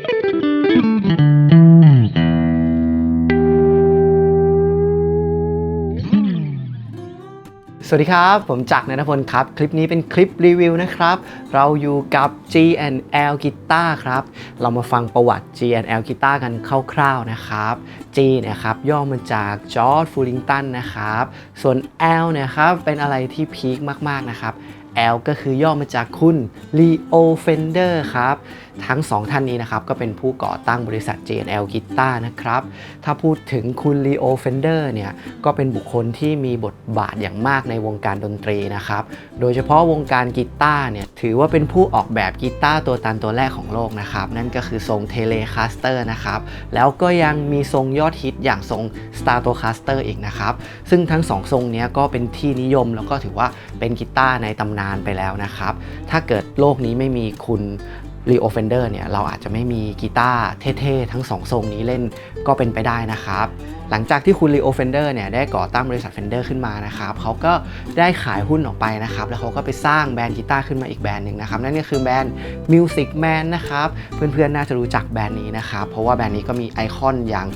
สวัสดีครับ ผมจักรนันทพลครับ คลิปนี้เป็นคลิปรีวิวนะครับ เราอยู่กับ G&L Guitar ครับ เรามาฟังประวัติ G&L Guitar กันคร่าวๆนะครับ G นี่ยครับย่อมาจาก George Fullington นะครับ ส่วน L นี่ยครับเป็นอะไรที่พีคมากๆนะครับ L ก็คือย่อมาจากคุณ Leo Fender ครับ ทั้งสองท่านนี้นะครับ ก็เป็นผู้ก่อตั้งบริษัท J&L Guitar นะครับ ถ้าพูดถึงคุณ Leo Fender เนี่ย ก็เป็นบุคคลที่มีบทบาทอย่างมากในวงการดนตรีนะครับ โดยเฉพาะวงการกีตาร์เนี่ย ถือว่าเป็นผู้ออกแบบกีตาร์ตัวตันตัวแรกของโลกนะครับ นั่นก็คือทรง Telecaster นะครับ แล้วก็ยังมีทรงยอดฮิตอย่างทรง Stratocaster อีกนะครับ ซึ่งทั้งสองทรงนี้ก็เป็นที่นิยมแล้วก็ถือว่าเป็นกีตาร์ในตำนานไปแล้วนะครับ ถ้าเกิดโลกนี้ไม่มีคุณรีโอเฟนเดอร์เนี่ยเราอาจจะไม่มีกีตาร์เท่ๆ ทั้งสองทรงนี้เล่นก็เป็นไปได้นะครับ หลังจากที่คุณรีโอเฟนเดอร์เนี่ยได้ก่อตั้งบริษัทเฟนเดอร์ขึ้นมานะครับเขาก็ได้ขายหุ้นออกไปนะครับ แล้วเขาก็ไปสร้างแบรนด์กีตาร์ขึ้นมาอีกแบรนด์หนึ่งนะครับ นั่นก็คือแบรนด์ Music Man นะครับ เพื่อนๆ น่าจะรู้จักแบรนด์นี้นะครับ เพราะว่าแบรนด์นี้ก็มีไอคอนอย่าง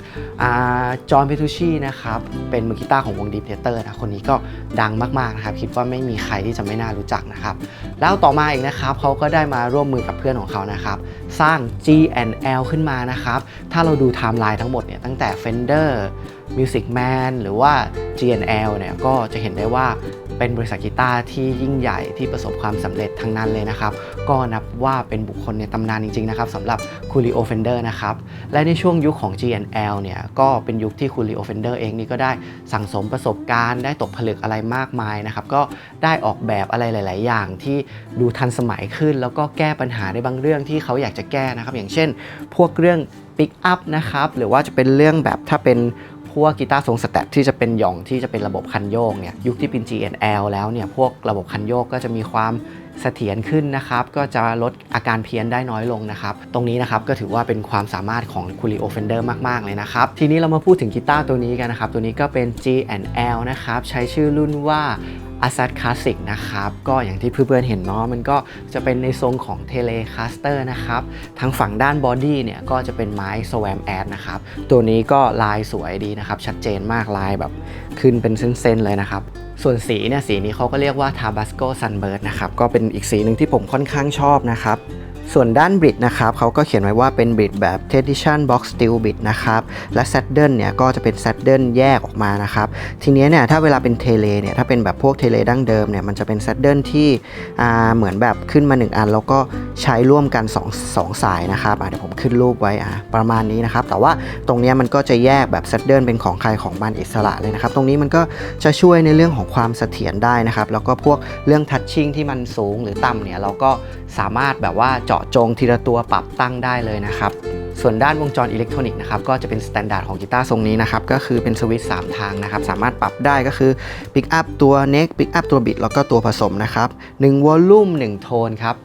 จอห์นเพทูชีนะครับ เป็นมือกีตาร์ของวงดีเทเตอร์นะคนนี้ก็ดังมากๆนะครับ คิดว่าไม่มีใครที่จะไม่น่ารู้จักนะครับ แล้วต่อมาอีกนะครับเขาก็ได้มาร่วมมือกับเพื่อนของเขานะครับสร้าง G&L ขึ้นมานะครับถ้าเราดูไทม์ไลน์ทั้งหมดเนี่ยตั้งแต่ Fender Music Man หรือว่า G.N.L เนี่ยก็จะเห็นได้ว่าเป็นบริษัทกีตาร์ที่ยิ่งใหญ่ที่ประสบความสำเร็จทั้งนั้นเลยนะครับ ก็นับว่าเป็นบุคคลในตำนานจริงๆนะครับสำหรับคูริโอเฟนเดอร์นะครับ และในช่วงยุคของ G.N.L เนี่ยก็เป็นยุคที่คูริโอเฟนเดอร์เองนี่ก็ได้สั่งสมประสบการณ์ ได้ตกผลึกอะไรมากมายนะครับ ก็ได้ออกแบบอะไรหลาย ๆ อย่างที่ดูทันสมัยขึ้น แล้วก็แก้ปัญหาในบางเรื่องที่เขาอยากจะแก้นะครับ อย่างเช่น พวกเรื่องปิกอัพนะครับหรือว่าจะเป็นเรื่องแบบถ้าเป็น พวกกีตาร์ทรงสแตทที่จะเป็นหย่องที่จะเป็นระบบคันโยกเนี่ยยุคที่เป็น G&L แล้วเนี่ยพวกระบบคันโยกก็จะมีความเสถียรขึ้นนะครับ ก็จะลดอาการเพี้ยนได้น้อยลงนะครับ ตรงนี้นะครับก็ถือว่าเป็นความสามารถของคูริโอเฟนเดอร์มาก ๆ เลยนะครับ ทีนี้เรามาพูดถึงกีตาร์ตัวนี้กันนะครับ ตัวนี้ก็เป็น G&L นะครับ ใช้ชื่อรุ่นว่า a s a d Classic นะครับ ก็อย่างที่เพื่อนๆเห็นเนาะมันก็จะเป็นในทรงของ Telecaster นะครับทางฝั่งด้านบอดี้เนี่ยก็จะเป็นไม้ Swam Ad นะครับ ตัวนี้ก็ลายสวยดีนะครับ ชัดเจนมากลายแบบขึ้นเป็นเส้นๆเลยนะครับส่วนสีเนี่ยสีนี้เขาก็เรียกว่า Tabasco Sunbird นะครับ ก็เป็นอีกสีหนึ่งที่ผมค่อนข้างชอบนะครับ ส่วนด้านบริดนะครับเขาก็เขียนไว้ว่าเป็นบริดแบบ Tradition Box Steel Bit นะครับและ Saddle เนี่ยก็จะเป็น Saddle แยกออกมานะครับทีนี้เนี่ยถ้าเวลาเป็นเทเลเนี่ยถ้าเป็นแบบพวกเทเลดั้งเดิมเนี่ยมันจะเป็น Saddle ที่เหมือนแบบขึ้นมา 1 อัน แล้วก็ใช้ร่วมกัน2 2สายนะครับเดี๋ยวผมขึ้นรูปไว้อะประมาณนี้นะครับ แต่ว่าตรงนี้มันก็จะแยกแบบ Saddle เป็นของใครของมันอิสระเลยนะครับ ตรงนี้มันก็จะช่วยในเรื่องของความเสถียรได้นะครับ แล้วก็พวกเรื่องทัชชิ่งที่มันสูงหรือต่ำเนี่ยเราก็สามารถแบบว่าเจาะจงทีละตัวปรับตั้งได้เลยนะครับส่วนด้านวงจรอิเล็กทรอนิกส์นะครับก็จะเป็นสแตนดาร์ดของกีตาร์ทรงนี้นะครับก็คือเป็นสวิตช์3ทางนะครับสามารถปรับได้ก็คือปิกอัพตัวเน็กปิกอัพตัวบิดแล้วก็ตัวผสมนะครับ1วอลลุ่ม1โทนครับ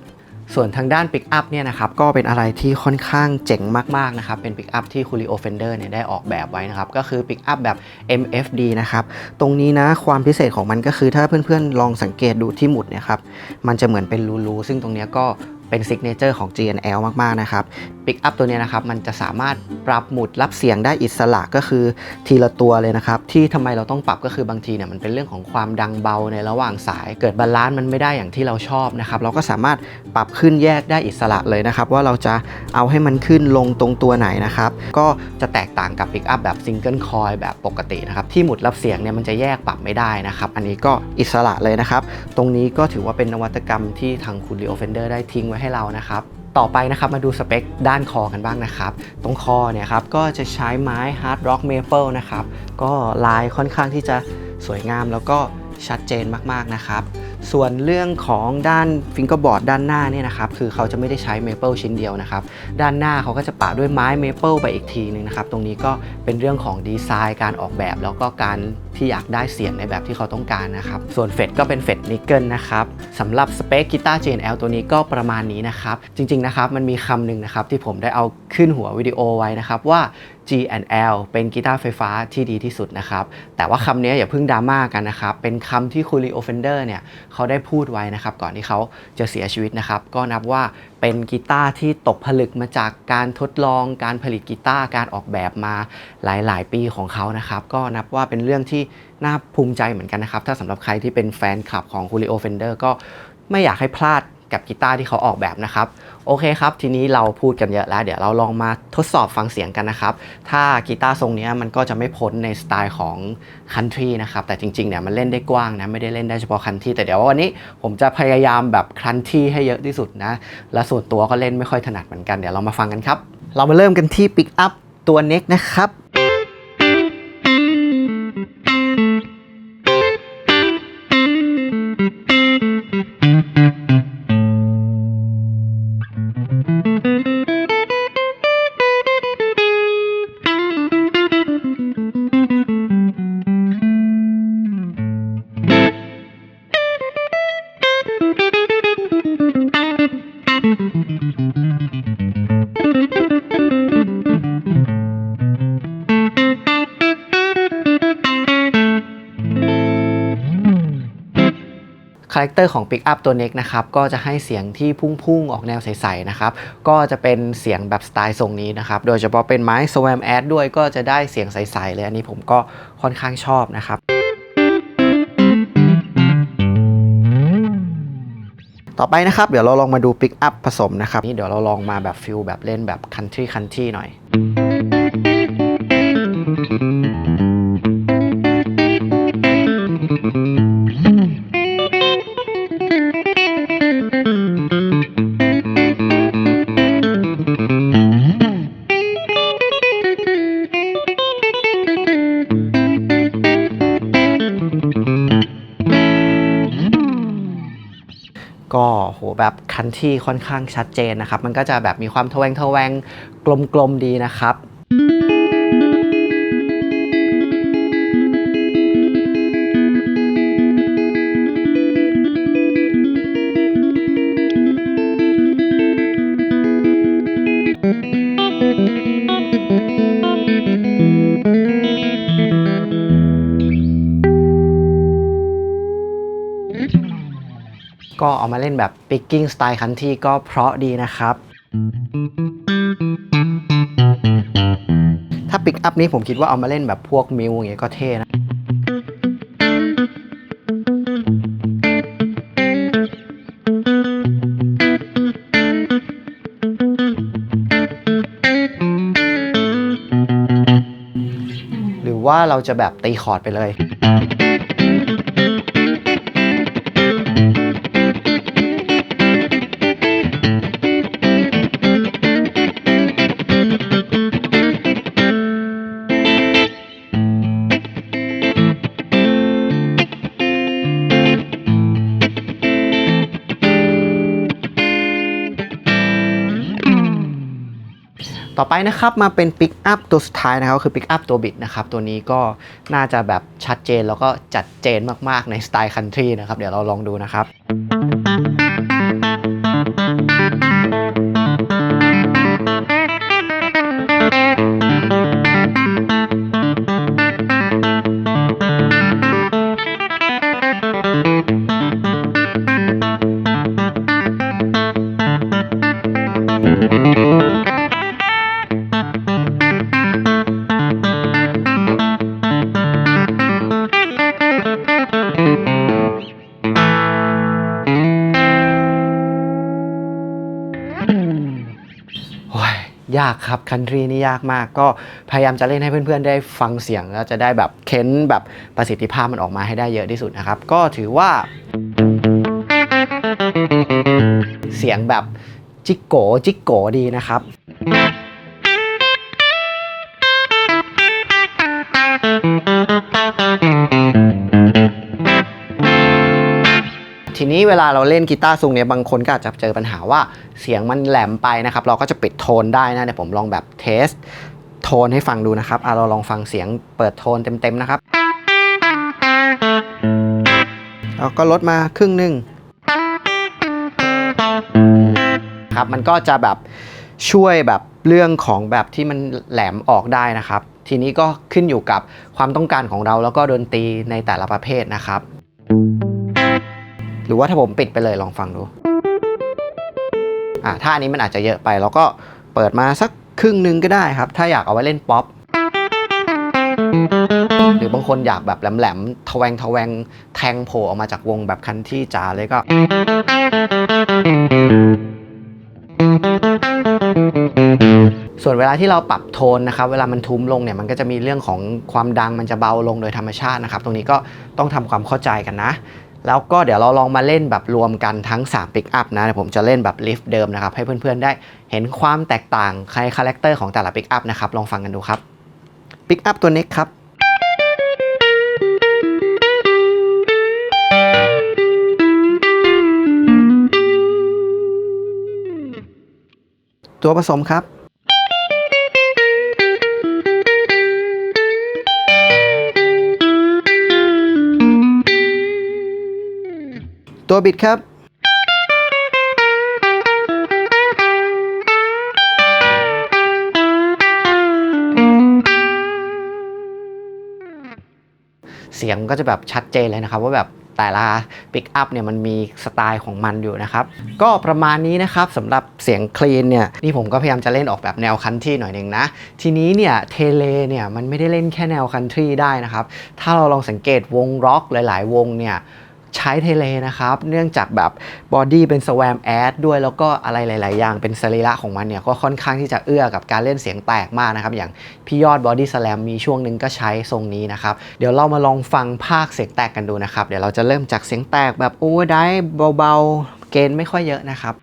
ส่วนทางด้านปิกอัพเนี่ยนะครับก็เป็นอะไรที่ค่อนข้างเจ๋งมากๆนะครับเป็นปิกอัพที่คูริโอเฟนเดอร์เนี่ยได้ออกแบบไว้นะครับก็คือปิกอัพแบบ MFD นะครับตรงนี้นะความพิเศษของมันก็คือถ้าเพื่อนๆลองสังเกตดูที่หมุดเนี่ยครับมันจะเหมือนเป็นรูๆซึ่งตรงนี้ก็ เป็นซิกเนเจอร์ของ GNL มาก ๆ นะครับปิกอัพตัวนี้นะครับ มันจะสามารถปรับหมุดรับเสียงได้อิสระก็คือทีละตัวเลยนะครับ ที่ทำไมเราต้องปรับก็คือบางทีเนี่ยมันเป็นเรื่องของความดังเบาในระหว่างสาย เกิดบาลานซ์มันไม่ได้อย่างที่เราชอบนะครับ เราก็สามารถปรับขึ้นแยกได้อิสระเลยนะครับ ว่าเราจะเอาให้มันขึ้นลงตรงตัวไหนนะครับ ก็จะแตกต่างกับปิกอัพแบบซิงเกิลคอยแบบปกตินะครับที่หมุดรับเสียงเนี่ยมันจะแยกปรับไม่ได้นะครับอันนี้ก็อิสระเลยนะครับตรงนี้ก็ถือว่าเป็นนวัตกรรมที่ทางคุณลีโอเฟนเดอร์ได้ทิ้งไว้ให้เรานะครับ ต่อไปนะครับมาดูสเปคด้านคอกันบ้างนะครับ ตรงคอเนี่ยครับก็จะใช้ไม้ Hard Rock Maple นะครับ ก็ลายค่อนข้างที่จะสวยงามแล้วก็ชัดเจนมากๆนะครับ ส่วนเรื่องของด้านฟิงเกอร์บอร์ดด้านหน้าเนี่ยนะครับคือเขาจะไม่ได้ใช้เมเปิลชิ้นเดียวนะครับด้านหน้าเขาก็จะปะด้วยไม้เมเปิลไปอีกทีนึงนะครับตรงนี้ก็เป็นเรื่องของดีไซน์การออกแบบ แล้วก็การที่อยากได้เสียงในแบบที่เขาต้องการนะครับส่วนเฟดก็เป็นเฟดนิกเกิลนะครับสำหรับสเปคกีตาร์ JNL ตัวนี้ก็ประมาณนี้นะครับจริงๆนะครับมันมีคำหนึ่งนะครับที่ผมได้เอาขึ้นหัววิดีโอไว้นะครับว่า G&L เป็นกีตาร์ไฟฟ้าที่ดีที่สุดนะครับ แต่ว่าคำนี้อย่าเพิ่งดราม่ากันนะครับ เป็นคำที่คูริโอเฟนเดอร์เนี่ยเขาได้พูดไว้นะครับ ก่อนที่เขาจะเสียชีวิตนะครับ ก็นับว่าเป็นกีตาร์ที่ตกผลึกมาจากการทดลองการผลิตกีตาร์การออกแบบมาหลาย ๆ ปีของเขานะครับ ก็นับว่าเป็นเรื่องที่น่าภูมิใจเหมือนกันนะครับ ถ้าสำหรับใครที่เป็นแฟนคลับของคูริโอเฟนเดอร์ก็ไม่อยากให้พลาดกับกีตาร์ที่เขาออกแบบนะครับ โอเคครับ ทีนี้เราพูดกันเยอะแล้ว เดี๋ยวเราลองมาทดสอบฟังเสียงกันนะครับ ถ้ากีตาร์ทรงนี้มันก็จะไม่พ้นในสไตล์ของคันทรีนะครับ แต่จริงๆเนี่ยมันเล่นได้กว้างนะ ไม่ได้เล่นได้เฉพาะคันทรีแต่เดี๋ยววันนี้ผมจะพยายามแบบคันทรีให้เยอะที่สุดนะ และส่วนตัวก็เล่นไม่ค่อยถนัดเหมือนกัน เดี๋ยวเรามาฟังกันครับ เรามาเริ่มกันที่ปิกอัพตัวเน็กนะครับ คาแรคเตอร์ของ Pick Up ตัว Neck นะครับก็จะให้เสียงที่พุ่งๆ ออกแนวใสๆนะครับก็จะเป็นเสียงแบบสไตล์ทรงนี้นะครับโดยเฉพาะเป็นไม้ Swam Ad ด้วยก็จะได้เสียงใสๆเลยอันนี้ผมก็ค่อนข้างชอบนะครับ ต่อไปนะครับเดี๋ยวเราลองมาดูปิกอัพผสมนะครับนี่เดี๋ยวเราลองมาแบบฟิลแบบเล่นแบบคันที่คันที่หน่อย ก็โหแบบคันที่ค่อนข้างชัดเจนนะครับ มันก็จะแบบมีความทแวงทแวงกลมๆดีนะครับ ก็เอามาเล่นแบบ picking style คันที่ก็เพราะดีนะครับ ถ้า pick up นี้ผมคิดว่าเอามาเล่นแบบพวกมิวอย่างเงี้ยก็เท่นะหรือว่าเราจะแบบตีคอร์ดไปเลย ไปนะครับมาเป็นปิกอัพตัวสุดท้ายนะครับคือปิกอัพตัวบิดนะครับตัวนี้ก็น่าจะแบบชัดเจนแล้วก็จัดเจนมากๆในสไตล์คันทรีนะครับเดี๋ยวเราลองดูนะครับ ยากครับคันทรีนี่ยากมาก ก็พยายามจะเล่นให้เพื่อนๆ ได้ฟังเสียง แล้วจะได้แบบเค้นแบบประสิทธิภาพมันออกมาให้ได้เยอะที่สุดนะครับ ก็ถือว่า เสียงแบบจิกโกจิกโกดีนะครับ ทีนี้เวลาเราเล่นกีตาร์ทรงเนี้ยบางคนก็อาจจะเจอปัญหาว่าเสียงมันแหลมไปนะครับ เราก็จะปิดโทนได้นะเดี๋ยวผมลองแบบเทสโทนให้ฟังดูนะครับอะเราลองฟังเสียงเปิดโทนเต็มๆนะครับแล้วก็ลดมาครึ่งหนึ่งครับมันก็จะแบบช่วยแบบเรื่องของแบบที่มันแหลมออกได้นะครับ ทีนี้ก็ขึ้นอยู่กับความต้องการของเราแล้วก็ดนตรีในแต่ละประเภทนะครับ หรือว่าถ้าผมปิดไปเลยลองฟังดูอะถ้าอันนี้มันอาจจะเยอะไปเราก็เปิดมาสักครึ่งนึงก็ได้ครับ ถ้าอยากเอาไว้เล่นป๊อปหรือบางคนอยากแบบแหลมๆทแวงทแวงแทงโผล่ออกมาจากวงแบบคันที่จ๋าเลยก็ส่วนเวลาที่เราปรับโทนนะครับ เวลามันทุ้มลงเนี่ยมันก็จะมีเรื่องของความดังมันจะเบาลงโดยธรรมชาตินะครับ ตรงนี้ก็ต้องทำความเข้าใจกันนะ แล้วก็เดี๋ยวเราลองมาเล่นแบบรวมกันทั้ง3 Pick Up นะผมจะเล่นแบบลิฟต์เดิมนะครับ ให้เพื่อนๆได้เห็นความแตกต่างในคาแรคเตอร์ของแต่ละ Pick Up นะครับ ลองฟังกันดูครับ Pick Up ตัว Next ครับตัวผสมครับ ตัวบิดครับ เสียงก็จะแบบชัดเจนเลยนะครับ ว่าแบบแต่ละปิกอัพเนี่ยมันมีสไตล์ของมันอยู่นะครับ ก็ประมาณนี้นะครับสำหรับเสียงคลีนเนี่ยนี่ผมก็พยายามจะเล่นออกแบบแนวคันทรีหน่อยหนึ่งนะ ทีนี้เนี่ยเทเลเนี่ยมันไม่ได้เล่นแค่แนวคันทรีได้นะครับ ถ้าเราลองสังเกตวงร็อกหลาย ๆ วงเนี่ย ใช้เทเลนะครับ เนื่องจากแบบบอดี้เป็นสวมแอดด้วยแล้วก็อะไรหลาย ๆ อย่างเป็นสรีระของมันเนี่ยก็ค่อนข้างที่จะเอื้อกับการเล่นเสียงแตกมากนะครับ อย่างพี่ยอดบอดี้สแลมมีช่วงหนึ่งก็ใช้ทรงนี้นะครับ เดี๋ยวเรามาลองฟังภาคเสียงแตกกันดูนะครับ เดี๋ยวเราจะเริ่มจากเสียงแตกแบบโอเวอร์ได้เบา ๆ เกณฑ์ไม่ค่อยเยอะนะครับ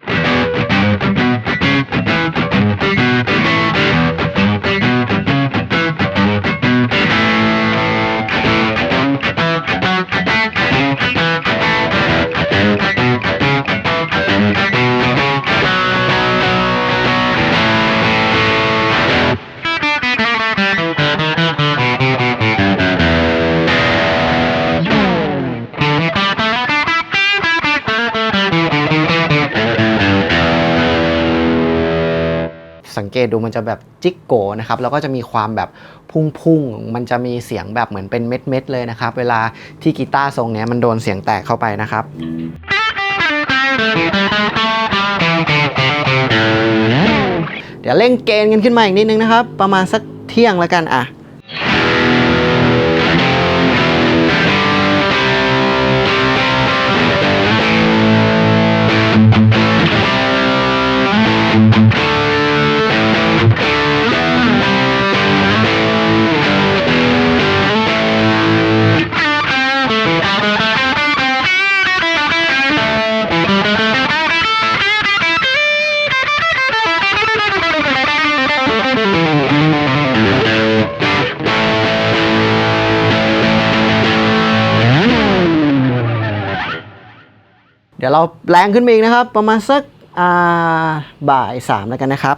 กโกนะครับแล้วก็จะมีความแบบพุ่งๆ มันจะมีเสียงแบบเหมือนเป็นเม็ดๆเลยนะครับ เวลาที่กีตาร์ทรงเนี้ยมันโดนเสียงแตกเข้าไปนะครับเดี๋ยวเร่งเกณฑ์กันขึ้นมาอีกนิดนึงนะครับ ประมาณสักเที่ยงแล้วกันอะ แรงขึ้นมาอีกนะครับ ประมาณสักบ่ายสามแล้วกันนะครับ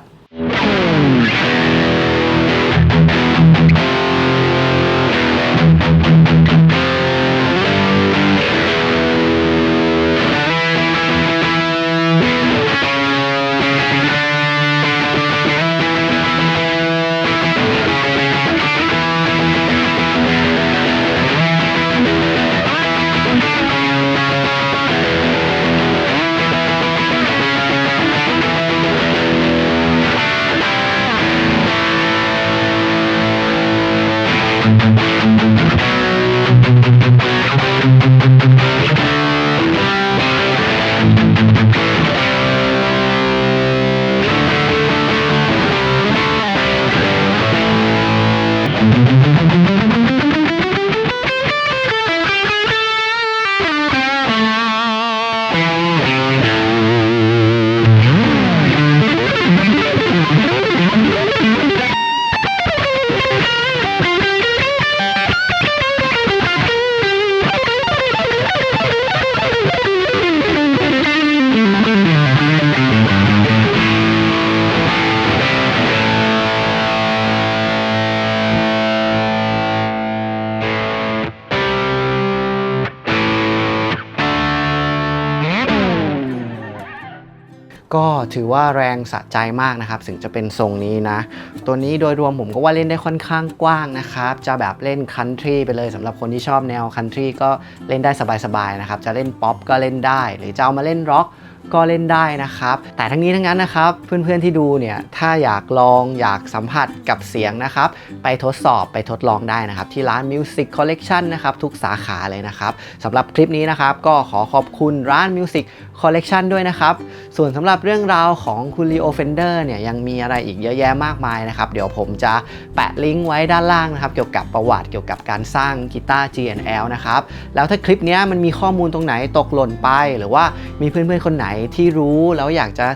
ถือว่าแรงสะใจมากนะครับ ถึงจะเป็นทรงนี้นะ ตัวนี้โดยรวมผมก็ว่าเล่นได้ค่อนข้างกว้างนะครับ จะแบบเล่นคันทรีไปเลยสำหรับคนที่ชอบแนวคันทรีก็เล่นได้สบายๆนะครับ จะเล่นป๊อปก็เล่นได้ หรือจะเอามาเล่นร็อกก็เล่นได้นะครับ แต่ทั้งนี้ทั้งนั้นนะครับ เพื่อนๆที่ดูเนี่ย ถ้าอยากลองอยากสัมผัสกับเสียงนะครับ ไปทดสอบไปทดลองได้นะครับ ที่ร้าน Music Collection นะครับ ทุกสาขาเลยนะครับสำหรับคลิปนี้นะครับ ก็ขอขอบคุณร้าน Music คอลเลกชันด้วยนะครับ ส่วนสำหรับเรื่องราวของคุณ Leo Fender เนี่ยยังมีอะไรอีกเยอะแยะมากมายนะครับ เดี๋ยวผมจะแปะลิงก์ไว้ด้านล่างนะครับ เกี่ยวกับประวัติเกี่ยวกับการสร้างกีตาร์ G&L นะครับ แล้วถ้าคลิปนี้มันมีข้อมูลตรงไหนตกหล่นไป หรือว่ามีเพื่อนๆคนไหนที่รู้แล้วอยากจะ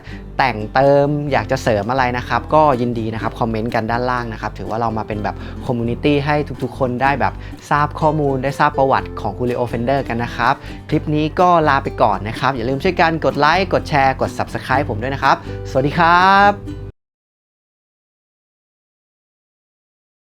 แต่งเติมอยากจะเสริมอะไรนะครับ ก็ยินดีนะครับคอมเมนต์กันด้านล่างนะครับ ถือว่าเรามาเป็นแบบคอมมูนิตี้ให้ทุกๆ คนได้แบบทราบข้อมูลได้ทราบประวัติของคุริโอเฟนเดอร์กันนะครับ คลิปนี้ก็ลาไปก่อนนะครับ อย่าลืมช่วยกันกดไลค์กดแชร์กด Subscribe ผมด้วยนะครับ สวัสดีครับ